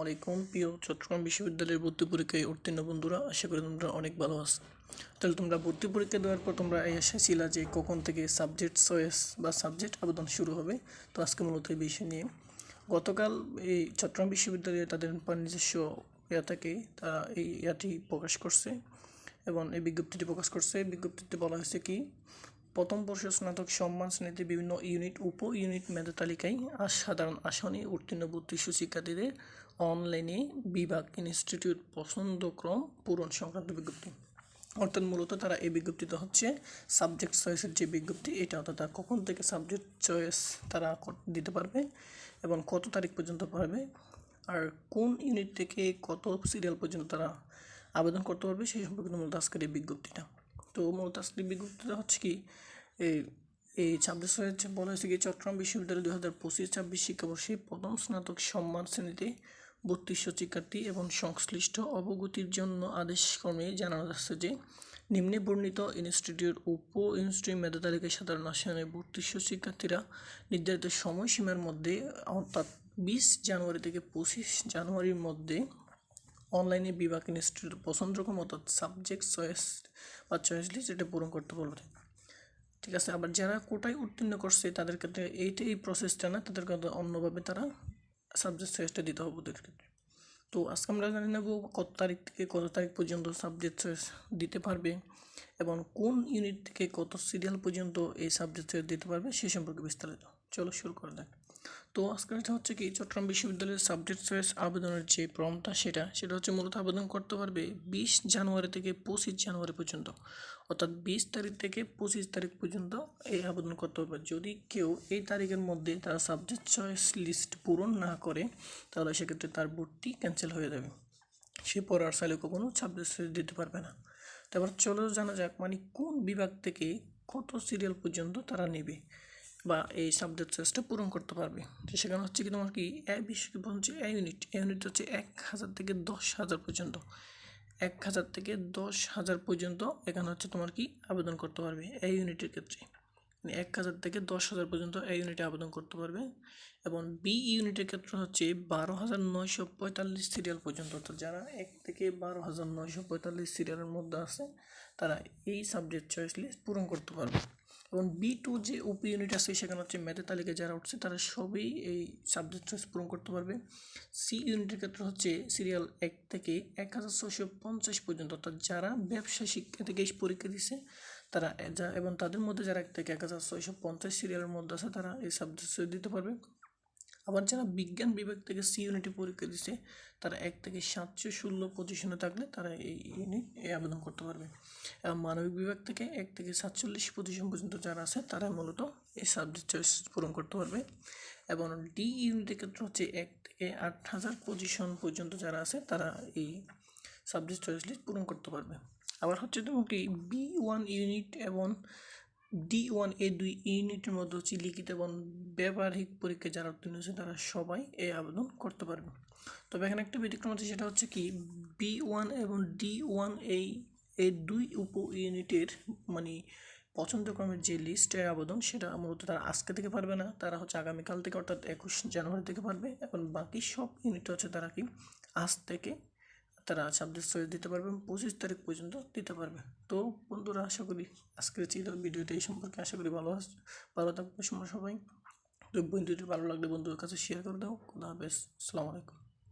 আলাইকুম। প্রিয় চট্টগ্রাম বিশ্ববিদ্যালয়ের ভর্তি পরীক্ষায় উত্তীর্ণ বন্ধুরা, আশা করি তোমরা অনেক ভালো আছো। তাহলে তোমরা ভর্তি পরীক্ষা দেওয়ার পর তোমরা এই আশা ছিলা যে কখন থেকে সাবজেক্ট চয়েস বা সাবজেক্ট আবেদন শুরু হবে, তো আজকে মূলত এই বিষয় নিয়ে। গতকাল এই চট্টগ্রাম বিশ্ববিদ্যালয়ে তাদের নিজস্ব ইয়া থেকে তারা এই ইয়াটি প্রকাশ করছে এবং এই বিজ্ঞপ্তিটি প্রকাশ করছে। বিজ্ঞপ্তিতে বলা হয়েছে কি, প্রথম বর্ষ স্নাতক সম্মান শ্রেণীতে বিভিন্ন ইউনিট উপ ইউনিট মেধা তালিকায় আর সাধারণ আসনে উত্তীর্ণ বত্রিশ শিক্ষার্থীদের অনলাইনে বিভাগ ইনস্টিটিউট পছন্দক্রম পূরণ সংক্রান্ত বিজ্ঞপ্তি। অর্থাৎ মূলত তারা এই বিজ্ঞপ্তিতে হচ্ছে সাবজেক্ট চয়েসের যে বিজ্ঞপ্তি, এটা অর্থাৎ তারা কখন থেকে সাবজেক্ট চয়েস তারা দিতে পারবে এবং কত তারিখ পর্যন্ত পারবে আর কোন ইউনিট থেকে কত সিরিয়াল পর্যন্ত তারা আবেদন করতে পারবে, সেই সম্পর্কে মূলত আজকের এই বিজ্ঞপ্তিটা। তো মূলত আজকের বিজ্ঞপ্তিটা হচ্ছে কি এই এই ছাব্বিশ বলা হয়েছে কি, চট্টগ্রাম বিশ্ববিদ্যালয় দু হাজার পঁচিশ ছাব্বিশ শিক্ষাবর্ষে প্রথম স্নাতক সম্মান শ্রেণীতে বত্রিশশো শিক্ষার্থী এবং সংশ্লিষ্ট অবগতির জন্য আদেশক্রমে জানানো যাচ্ছে যে, নিম্নে বর্ণিত ইনস্টিটিউট উপ ইনস্টিটিউট মেধা তালিকায় সাধারণ আসনে বত্রিশশো শিক্ষার্থীরা নির্ধারিত সময়সীমার মধ্যে, অর্থাৎ বিশ জানুয়ারি থেকে পঁচিশ জানুয়ারির মধ্যে অনলাইনে বিভাগ ইনস্টিটিউট পছন্দক্রম অর্থাৎ সাবজেক্ট চয়েস বা চয়েস লিস্ট এটা পূরণ করতে বলবে। ঠিক আছে, আবার যারা কোটায় উত্তীর্ণ করছে তাদের ক্ষেত্রে এইটা এই প্রসেসটা না, তাদের অন্যভাবে তারা সাবজেক্ট চয়েসটা দিতে হবে ওদের ক্ষেত্রে। তো আজকে আমরা জানি নেব কত তারিখ থেকে কত তারিখ পর্যন্ত সাবজেক্ট চয়েস দিতে পারবে এবং কোন ইউনিট থেকে কত সিরিয়াল পর্যন্ত এই সাবজেক্ট চয়েস দিতে পারবে সে সম্পর্কে বিস্তারিত। চলো শুরু করে দেখ তো আজকের এটা হচ্ছে কি, চট্টগ্রাম বিশ্ববিদ্যালয়ের সাবজেক্ট চয়েস আবেদনের যে ফর্মটা সেটা সেটা হচ্ছে মূলত আবেদন করতে পারবে বিশ জানুয়ারি থেকে পঁচিশ জানুয়ারি পর্যন্ত। অর্থাৎ বিশ তারিখ থেকে পঁচিশ তারিখ পর্যন্ত এই আবেদন করতে পারবে। যদি কেউ এই তারিখের মধ্যে তার সাবজেক্ট চয়েস লিস্ট পূরণ না করে, তাহলে সেক্ষেত্রে তার ভর্তি ক্যান্সেল হয়ে যাবে। সে পরে চাইলে কখনো সাবজেক্ট চয়েস দিতে পারবে না। তারপর চলো জানা যাক মানে কোন বিভাগ থেকে কত সিরিয়াল পর্যন্ত তারা নেবে। বা এই সাবজেক্ট চয়েসটা পূরণ করতে পারবে। তো সেখানে হচ্ছে কি তোমার কি এ বিষয় হচ্ছে এ ইউনিট এ ইউনিট হচ্ছে এক হাজার থেকে দশ হাজার পর্যন্ত। এক হাজার থেকে দশ হাজার পর্যন্ত এখানে হচ্ছে তোমার কি আবেদন করতে পারবে এই ইউনিটের ক্ষেত্রে। মানে এক হাজার থেকে দশ হাজার পর্যন্ত এই ইউনিটে আবেদন করতে পারবে এবং বি ইউনিটের ক্ষেত্রে হচ্ছে বারো হাজার নয়শো পঁয়তাল্লিশ সিরিয়াল পর্যন্ত। অর্থাৎ যারা এক থেকে বারো হাজার নয়শো পঁয়তাল্লিশ সিরিয়ালের মধ্যে আছে, তারা এই সাবজেক্ট চয়েস লিস্ট পূরণ করতে পারবে। এবং বি টু যে উপ ইউনিট আছে, সেখানে হচ্ছে ম্যাথের তালিকায় যারা উঠছে, তারা সবই এই সাবজেক্ট চয়েস পূরণ করতে পারবে। সি ইউনিটের ক্ষেত্রে হচ্ছে সিরিয়াল এক থেকে এক হাজার ছশো পঞ্চাশ পর্যন্ত, অর্থাৎ যারা ব্যবসা শিক্ষা থেকে পরীক্ষা দিছে, তারা এবং তাদের মধ্যে যারা এক থেকে এক হাজার ছয়শো পঞ্চাশ সিরিয়ালের মধ্যে আছে, তারা এই সাবজেক্ট দিতে পারবে। আবার যারা বিজ্ঞান বিভাগ থেকে সি ইউনিটে পরীক্ষা দিচ্ছে তারা এক থেকে সাতশো ষোলো পজিশনে থাকলে তারা এই ইউনিট আবেদন করতে পারবে। এবং মানবিক বিভাগ থেকে এক থেকে সাতচল্লিশ পজিশন পর্যন্ত যারা আছে, তারা মূলত এই সাবজেক্ট চয়েস পূরণ করতে পারবে। এবং ডি ইউনিটের ক্ষেত্রে হচ্ছে এক থেকে আট হাজার পজিশন পর্যন্ত যারা আছে, তারা এই সাবজেক্ট চয়েস লিস্ট পূরণ করতে পারবে। আবার হচ্ছে তোমাকে বি ওয়ান ইউনিট এবং ডি ওয়ান এ দুই ইউনিটের মধ্যে হচ্ছে লিখিত এবং ব্যবহারিক পরীক্ষায় যারা উত্তীর্ণ হয়েছে তারা সবাই এই আবেদন করতে পারবে। তবে এখানে একটা ব্যতিক্রম আছে, সেটা হচ্ছে কি বি ওয়ান এবং ডি ওয়ান এই এই দুই উপ ইউনিটের মানে পছন্দক্রমের যে লিস্টের আবেদন, সেটা মূলত তারা আজকে থেকে পারবে না, তারা হচ্ছে আগামীকাল থেকে, অর্থাৎ একুশ জানুয়ারি থেকে পারবে। এবং বাকি সব ইউনিট হচ্ছে তারা কি আজ থেকে তারা ছাব্বিশ ছয় দিতে পারবে এবং পঁচিশ তারিখ পর্যন্ত দিতে পারবে। তো বন্ধুরা, আশা করি আজকের ছিল ভিডিওটা এই সম্পর্কে। আশা করি ভালো ভালো থাকবে সময় সবাই। তো বন্ধুটি ভালো লাগলে বন্ধুদের কাছে শেয়ার করে দাও। খুদা হাফেজ। আসসালামু আলাইকুম।